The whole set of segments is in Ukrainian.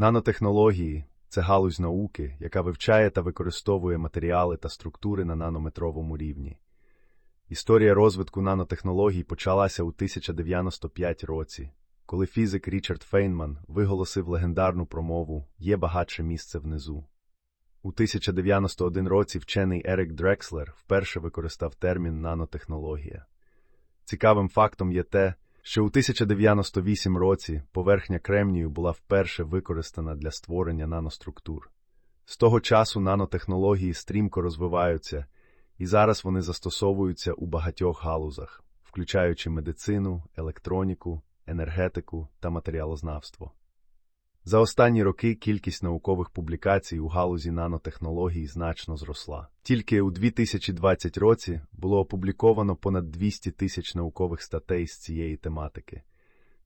Нанотехнології це галузь науки, яка вивчає та використовує матеріали та структури на нанометровому рівні. Історія розвитку нанотехнологій почалася у 1095 році, коли фізик Річард Фейнман виголосив легендарну промову Є багатше місце внизу. У 1091 році вчений Ерик Дрекслер вперше використав термін нанотехнологія. Цікавим фактом є те, що у 1098 році поверхня кремнію була вперше використана для створення наноструктур. З того часу нанотехнології стрімко розвиваються, і зараз вони застосовуються у багатьох галузах, включаючи медицину, електроніку, енергетику та матеріалознавство. За останні роки кількість наукових публікацій у галузі нанотехнологій значно зросла. Тільки у 2020 році було опубліковано понад 200 тисяч наукових статей з цієї тематики.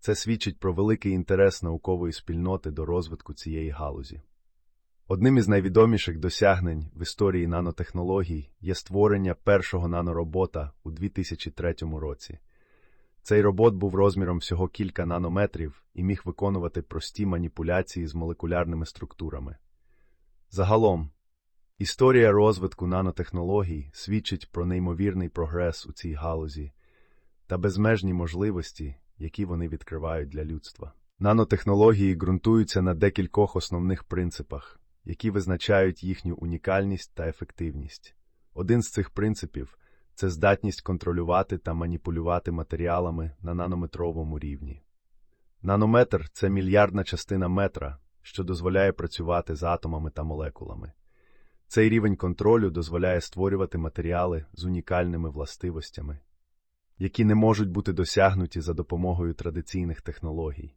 Це свідчить про великий інтерес наукової спільноти до розвитку цієї галузі. Одним із найвідоміших досягнень в історії нанотехнологій є створення першого наноробота у 2003 році. Цей робот був розміром всього кілька нанометрів і міг виконувати прості маніпуляції з молекулярними структурами. Загалом, історія розвитку нанотехнологій свідчить про неймовірний прогрес у цій галузі та безмежні можливості, які вони відкривають для людства. Нанотехнології ґрунтуються на декількох основних принципах, які визначають їхню унікальність та ефективність. Один з цих принципів це здатність контролювати та маніпулювати матеріалами на нанометровому рівні. Нанометр це мільярдна частина метра, що дозволяє працювати з атомами та молекулами. Цей рівень контролю дозволяє створювати матеріали з унікальними властивостями, які не можуть бути досягнуті за допомогою традиційних технологій.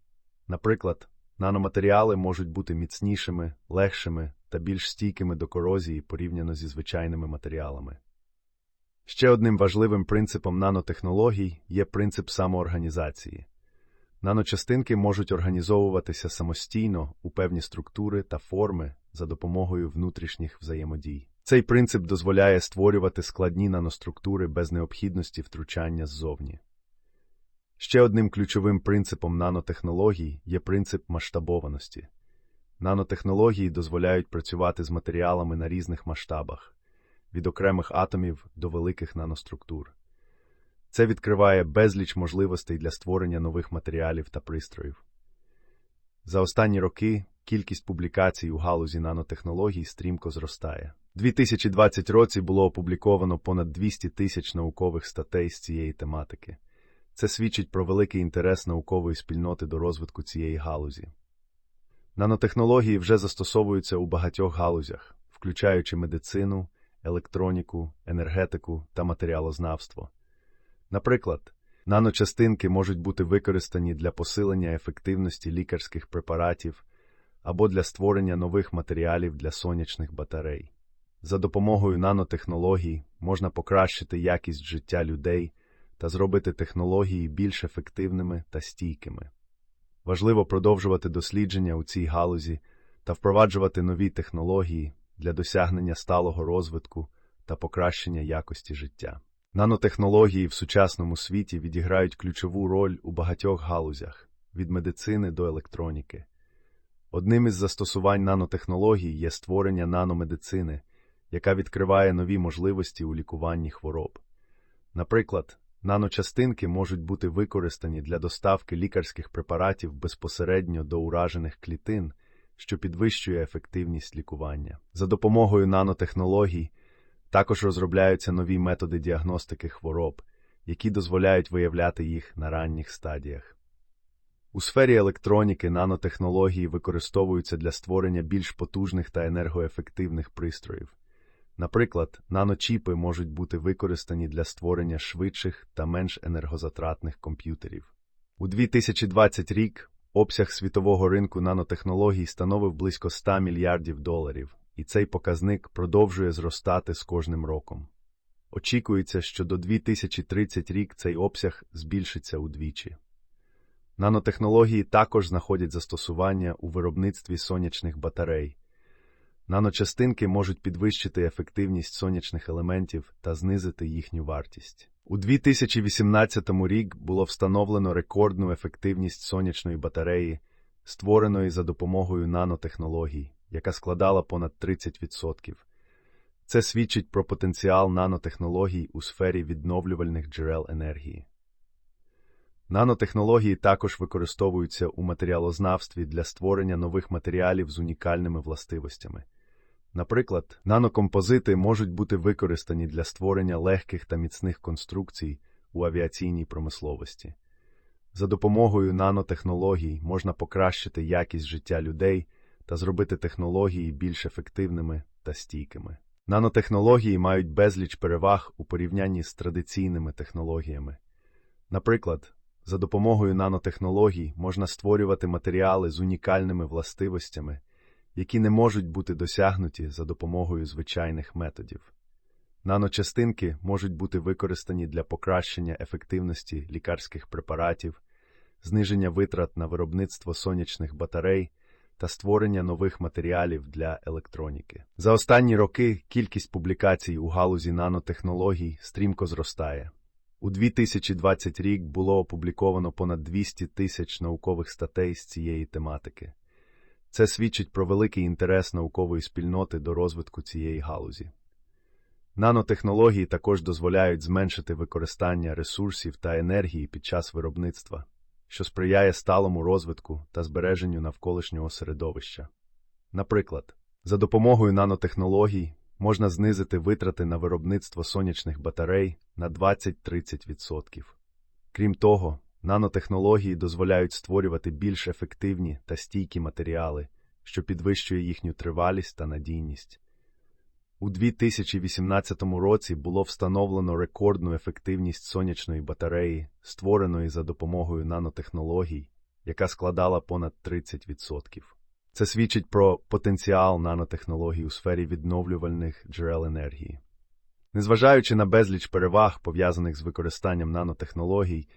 Наприклад, наноматеріали можуть бути міцнішими, легшими та більш стійкими до корозії порівняно зі звичайними матеріалами. Ще одним важливим принципом нанотехнологій є принцип самоорганізації. Наночастинки можуть організовуватися самостійно у певні структури та форми за допомогою внутрішніх взаємодій. Цей принцип дозволяє створювати складні наноструктури без необхідності втручання ззовні. Ще одним ключовим принципом нанотехнологій є принцип масштабованості. Нанотехнології дозволяють працювати з матеріалами на різних масштабах від окремих атомів до великих наноструктур. Це відкриває безліч можливостей для створення нових матеріалів та пристроїв. За останні роки кількість публікацій у галузі нанотехнологій стрімко зростає. У 2020 році було опубліковано понад 200 тисяч наукових статей з цієї тематики. Це свідчить про великий інтерес наукової спільноти до розвитку цієї галузі. Нанотехнології вже застосовуються у багатьох галузях, включаючи медицину, електроніку, енергетику та матеріалознавство. Наприклад, наночастинки можуть бути використані для посилення ефективності лікарських препаратів або для створення нових матеріалів для сонячних батарей. За допомогою нанотехнологій можна покращити якість життя людей та зробити технології більш ефективними та стійкими. Важливо продовжувати дослідження у цій галузі та впроваджувати нові технології для досягнення сталого розвитку та покращення якості життя. Нанотехнології в сучасному світі відіграють ключову роль у багатьох галузях від медицини до електроніки. Одним із застосувань нанотехнологій є створення наномедицини, яка відкриває нові можливості у лікуванні хвороб. Наприклад, наночастинки можуть бути використані для доставки лікарських препаратів безпосередньо до уражених клітин, що підвищує ефективність лікування. За допомогою нанотехнологій також розробляються нові методи діагностики хвороб, які дозволяють виявляти їх на ранніх стадіях. У сфері електроніки нанотехнології використовуються для створення більш потужних та енергоефективних пристроїв. Наприклад, наночіпи можуть бути використані для створення швидших та менш енергозатратних комп'ютерів. У 2020 рік обсяг світового ринку нанотехнологій становив близько 100 мільярдів доларів, і цей показник продовжує зростати з кожним роком. Очікується, що до 2030 рік цей обсяг збільшиться удвічі. Нанотехнології також знаходять застосування у виробництві сонячних батарей. Наночастинки можуть підвищити ефективність сонячних елементів та знизити їхню вартість. У 2018 рік було встановлено рекордну ефективність сонячної батареї, створеної за допомогою нанотехнологій, яка складала понад 30%. Це свідчить про потенціал нанотехнологій у сфері відновлювальних джерел енергії. Нанотехнології також використовуються у матеріалознавстві для створення нових матеріалів з унікальними властивостями. Наприклад, нанокомпозити можуть бути використані для створення легких та міцних конструкцій у авіаційній промисловості. За допомогою нанотехнологій можна покращити якість життя людей та зробити технології більш ефективними та стійкими. Нанотехнології мають безліч переваг у порівнянні з традиційними технологіями. Наприклад, за допомогою нанотехнологій можна створювати матеріали з унікальними властивостями, які не можуть бути досягнуті за допомогою звичайних методів. Наночастинки можуть бути використані для покращення ефективності лікарських препаратів, зниження витрат на виробництво сонячних батарей та створення нових матеріалів для електроніки. За останні роки кількість публікацій у галузі нанотехнологій стрімко зростає. У 2020 рік було опубліковано понад 200 тисяч наукових статей з цієї тематики. Це свідчить про великий інтерес наукової спільноти до розвитку цієї галузі. Нанотехнології також дозволяють зменшити використання ресурсів та енергії під час виробництва, що сприяє сталому розвитку та збереженню навколишнього середовища. Наприклад, за допомогою нанотехнологій можна знизити витрати на виробництво сонячних батарей на 20-30%. Крім того, нанотехнології дозволяють створювати більш ефективні та стійкі матеріали, що підвищує їхню тривалість та надійність. У 2018 році було встановлено рекордну ефективність сонячної батареї, створеної за допомогою нанотехнологій, яка складала понад 30%. Це свідчить про потенціал нанотехнологій у сфері відновлювальних джерел енергії. Незважаючи на безліч переваг, пов'язаних з використанням нанотехнологій,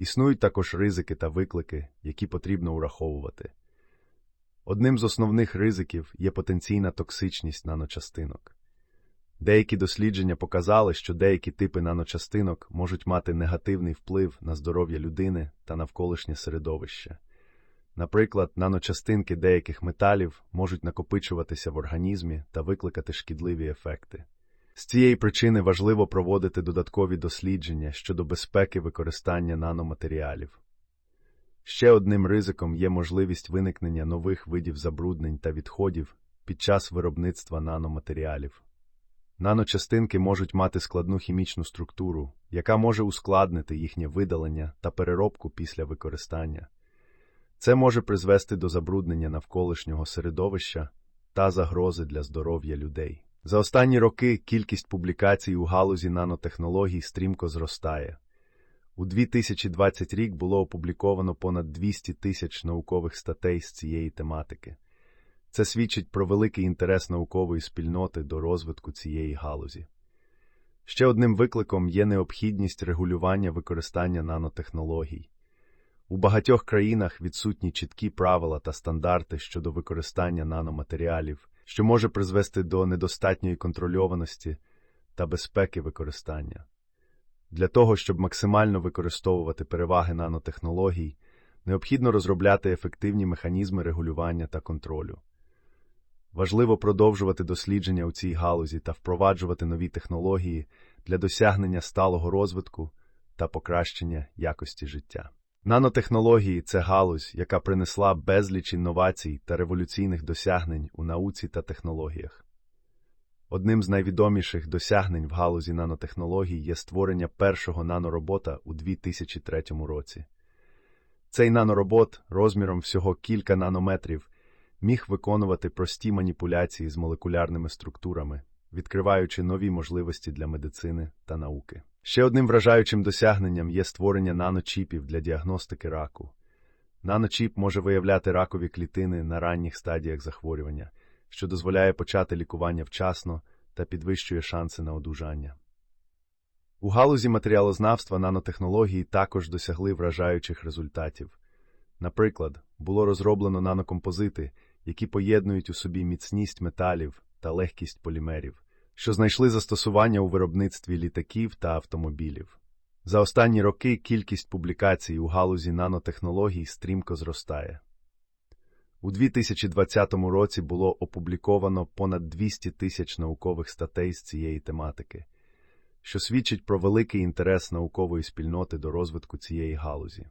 існують також ризики та виклики, які потрібно ураховувати. Одним з основних ризиків є потенційна токсичність наночастинок. Деякі дослідження показали, що деякі типи наночастинок можуть мати негативний вплив на здоров'я людини та навколишнє середовище. Наприклад, наночастинки деяких металів можуть накопичуватися в організмі та викликати шкідливі ефекти. З цієї причини важливо проводити додаткові дослідження щодо безпеки використання наноматеріалів. Ще одним ризиком є можливість виникнення нових видів забруднень та відходів під час виробництва наноматеріалів. Наночастинки можуть мати складну хімічну структуру, яка може ускладнити їхнє видалення та переробку після використання. Це може призвести до забруднення навколишнього середовища та загрози для здоров'я людей. За останні роки кількість публікацій у галузі нанотехнологій стрімко зростає. У 2020 рік було опубліковано понад 200 тисяч наукових статей з цієї тематики. Це свідчить про великий інтерес наукової спільноти до розвитку цієї галузі. Ще одним викликом є необхідність регулювання використання нанотехнологій. У багатьох країнах відсутні чіткі правила та стандарти щодо використання наноматеріалів, що може призвести до недостатньої контрольованості та безпеки використання. Для того, щоб максимально використовувати переваги нанотехнологій, необхідно розробляти ефективні механізми регулювання та контролю. Важливо продовжувати дослідження у цій галузі та впроваджувати нові технології для досягнення сталого розвитку та покращення якості життя. Нанотехнології це галузь, яка принесла безліч інновацій та революційних досягнень у науці та технологіях. Одним з найвідоміших досягнень в галузі нанотехнологій є створення першого наноробота у 2003 році. Цей наноробот розміром всього кілька нанометрів міг виконувати прості маніпуляції з молекулярними структурами, відкриваючи нові можливості для медицини та науки. Ще одним вражаючим досягненням є створення наночіпів для діагностики раку. Наночіп може виявляти ракові клітини на ранніх стадіях захворювання, що дозволяє почати лікування вчасно та підвищує шанси на одужання. У галузі матеріалознавства нанотехнології також досягли вражаючих результатів. Наприклад, було розроблено нанокомпозити, які поєднують у собі міцність металів та легкість полімерів, що знайшли застосування у виробництві літаків та автомобілів. За останні роки кількість публікацій у галузі нанотехнологій стрімко зростає. У 2020 році було опубліковано понад 200 тисяч наукових статей з цієї тематики, що свідчить про великий інтерес наукової спільноти до розвитку цієї галузі.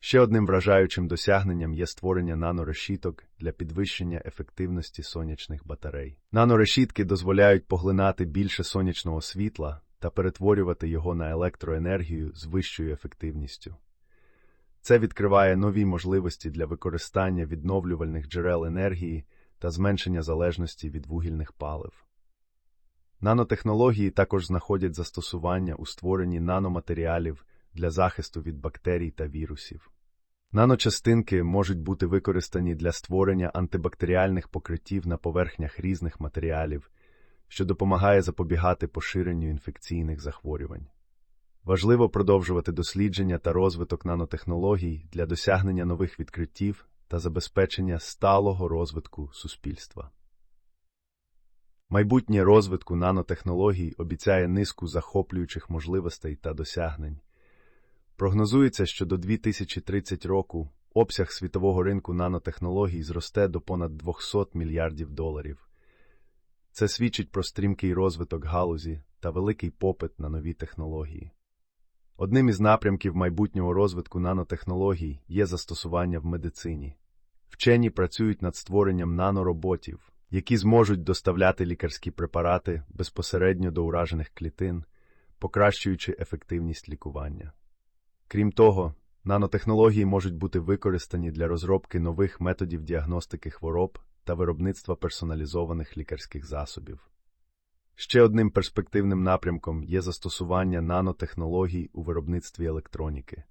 Ще одним вражаючим досягненням є створення нанорешіток для підвищення ефективності сонячних батарей. Нанорешітки дозволяють поглинати більше сонячного світла та перетворювати його на електроенергію з вищою ефективністю. Це відкриває нові можливості для використання відновлювальних джерел енергії та зменшення залежності від вугільних палив. Нанотехнології також знаходять застосування у створенні наноматеріалів для захисту від бактерій та вірусів. Наночастинки можуть бути використані для створення антибактеріальних покриттів на поверхнях різних матеріалів, що допомагає запобігати поширенню інфекційних захворювань. Важливо продовжувати дослідження та розвиток нанотехнологій для досягнення нових відкриттів та забезпечення сталого розвитку суспільства. Майбутнє розвитку нанотехнологій обіцяє низку захоплюючих можливостей та досягнень. Прогнозується, що до 2030 року обсяг світового ринку нанотехнологій зросте до понад 200 мільярдів доларів. Це свідчить про стрімкий розвиток галузі та великий попит на нові технології. Одним із напрямків майбутнього розвитку нанотехнологій є застосування в медицині. Вчені працюють над створенням нанороботів, які зможуть доставляти лікарські препарати безпосередньо до уражених клітин, покращуючи ефективність лікування. Крім того, нанотехнології можуть бути використані для розробки нових методів діагностики хвороб та виробництва персоналізованих лікарських засобів. Ще одним перспективним напрямком є застосування нанотехнологій у виробництві електроніки.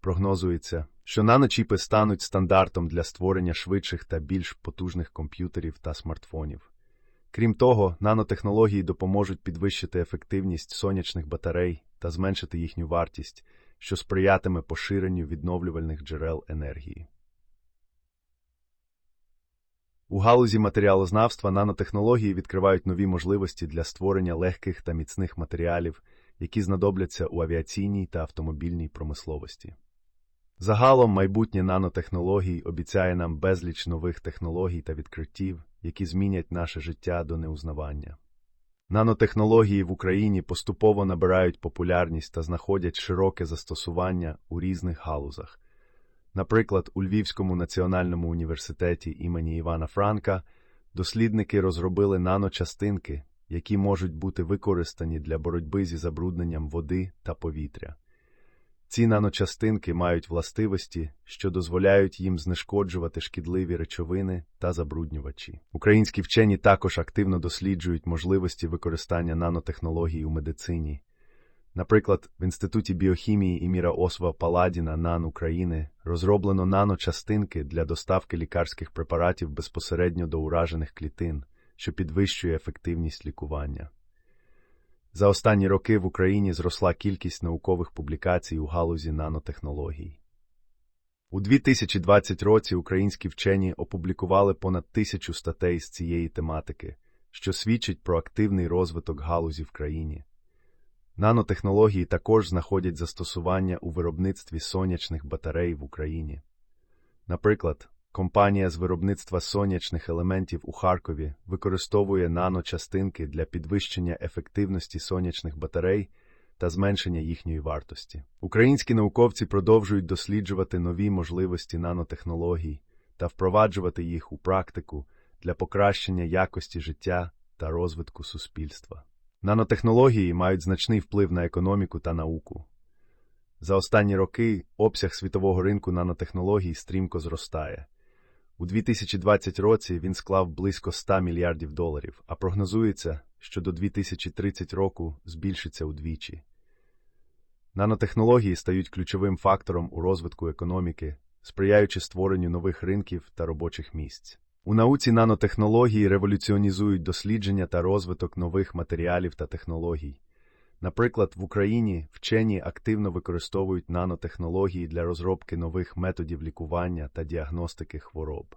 Прогнозується, що наночіпи стануть стандартом для створення швидших та більш потужних комп'ютерів та смартфонів. Крім того, нанотехнології допоможуть підвищити ефективність сонячних батарей та зменшити їхню вартість, що сприятиме поширенню відновлювальних джерел енергії. У галузі матеріалознавства нанотехнології відкривають нові можливості для створення легких та міцних матеріалів, які знадобляться у авіаційній та автомобільній промисловості. Загалом майбутнє нанотехнологій обіцяє нам безліч нових технологій та відкриттів, які змінять наше життя до неузнавання. Нанотехнології в Україні поступово набирають популярність та знаходять широке застосування у різних галузах. Наприклад, у Львівському національному університеті імені Івана Франка дослідники розробили наночастинки, які можуть бути використані для боротьби зі забрудненням води та повітря. Ці наночастинки мають властивості, що дозволяють їм знешкоджувати шкідливі речовини та забруднювачі. Українські вчені також активно досліджують можливості використання нанотехнологій у медицині. Наприклад, в Інституті біохімії іміра Осва Паладіна НАН України розроблено наночастинки для доставки лікарських препаратів безпосередньо до уражених клітин, що підвищує ефективність лікування. За останні роки в Україні зросла кількість наукових публікацій у галузі нанотехнологій. У 2020 році українські вчені опублікували понад тисячу статей з цієї тематики, що свідчить про активний розвиток галузі в країні. Нанотехнології також знаходять застосування у виробництві сонячних батарей в Україні. Наприклад, компанія з виробництва сонячних елементів у Харкові використовує наночастинки для підвищення ефективності сонячних батарей та зменшення їхньої вартості. Українські науковці продовжують досліджувати нові можливості нанотехнологій та впроваджувати їх у практику для покращення якості життя та розвитку суспільства. Нанотехнології мають значний вплив на економіку та науку. За останні роки обсяг світового ринку нанотехнологій стрімко зростає. У 2020 році він склав близько 100 мільярдів доларів, а прогнозується, що до 2030 року збільшиться удвічі. Нанотехнології стають ключовим фактором у розвитку економіки, сприяючи створенню нових ринків та робочих місць. У науці нанотехнології революціонізують дослідження та розвиток нових матеріалів та технологій. Наприклад, в Україні вчені активно використовують нанотехнології для розробки нових методів лікування та діагностики хвороб.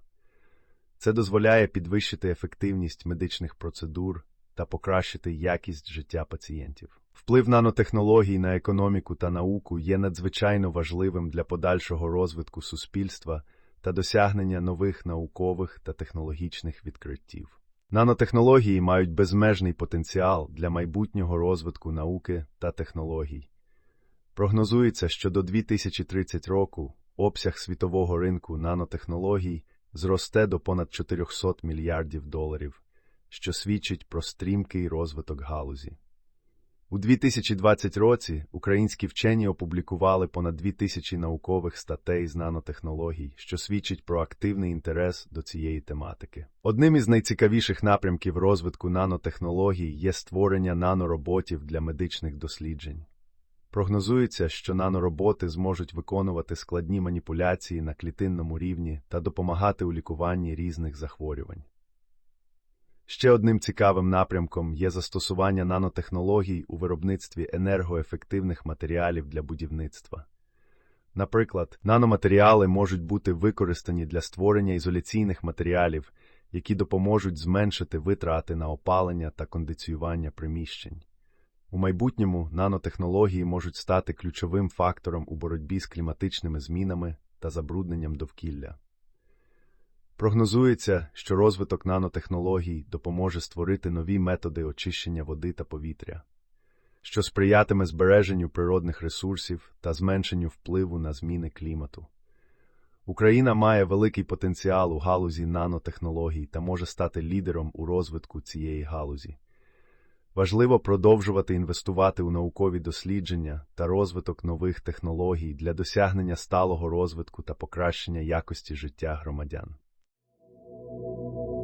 Це дозволяє підвищити ефективність медичних процедур та покращити якість життя пацієнтів. Вплив нанотехнологій на економіку та науку є надзвичайно важливим для подальшого розвитку суспільства та досягнення нових наукових та технологічних відкриттів. Нанотехнології мають безмежний потенціал для майбутнього розвитку науки та технологій. Прогнозується, що до 2030 року обсяг світового ринку нанотехнологій зросте до понад 400 мільярдів доларів, що свідчить про стрімкий розвиток галузі. У 2020 році українські вчені опублікували понад 2000 наукових статей з нанотехнологій, що свідчить про активний інтерес до цієї тематики. Одним із найцікавіших напрямків розвитку нанотехнологій є створення нанороботів для медичних досліджень. Прогнозується, що нанороботи зможуть виконувати складні маніпуляції на клітинному рівні та допомагати у лікуванні різних захворювань. Ще одним цікавим напрямком є застосування нанотехнологій у виробництві енергоефективних матеріалів для будівництва. Наприклад, наноматеріали можуть бути використані для створення ізоляційних матеріалів, які допоможуть зменшити витрати на опалення та кондиціювання приміщень. У майбутньому нанотехнології можуть стати ключовим фактором у боротьбі з кліматичними змінами та забрудненням довкілля. Прогнозується, що розвиток нанотехнологій допоможе створити нові методи очищення води та повітря, що сприятиме збереженню природних ресурсів та зменшенню впливу на зміни клімату. Україна має великий потенціал у галузі нанотехнологій та може стати лідером у розвитку цієї галузі. Важливо продовжувати інвестувати у наукові дослідження та розвиток нових технологій для досягнення сталого розвитку та покращення якості життя громадян. Thank you.